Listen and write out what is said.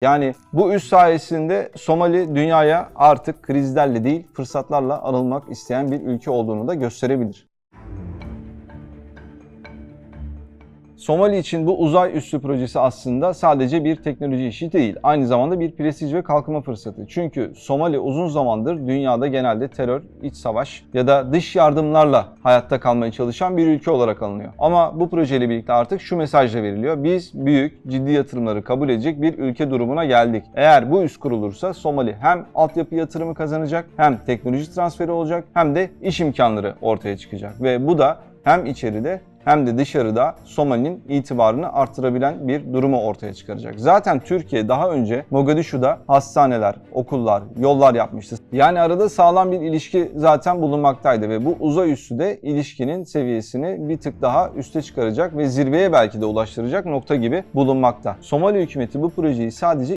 Yani bu üs sayesinde Somali dünyaya artık krizlerle değil fırsatlarla anılmak isteyen bir ülke olduğunu da gösterebilir. Somali için bu uzay üssü projesi aslında sadece bir teknoloji işi değil, aynı zamanda bir prestij ve kalkınma fırsatı. Çünkü Somali uzun zamandır dünyada genelde terör, iç savaş ya da dış yardımlarla hayatta kalmaya çalışan bir ülke olarak alınıyor. Ama bu projeyle birlikte artık şu mesaj da veriliyor. Biz büyük, ciddi yatırımları kabul edecek bir ülke durumuna geldik. Eğer bu üs kurulursa Somali hem altyapı yatırımı kazanacak, hem teknoloji transferi olacak, hem de iş imkanları ortaya çıkacak. Ve bu da hem içeride hem de dışarıda Somali'nin itibarını artırabilen bir durumu ortaya çıkaracak. Zaten Türkiye daha önce Mogadishu'da hastaneler, okullar, yollar yapmıştı. Yani arada sağlam bir ilişki zaten bulunmaktaydı ve bu uzay üssü de ilişkinin seviyesini bir tık daha üste çıkaracak ve zirveye belki de ulaştıracak nokta gibi bulunmakta. Somali hükümeti bu projeyi sadece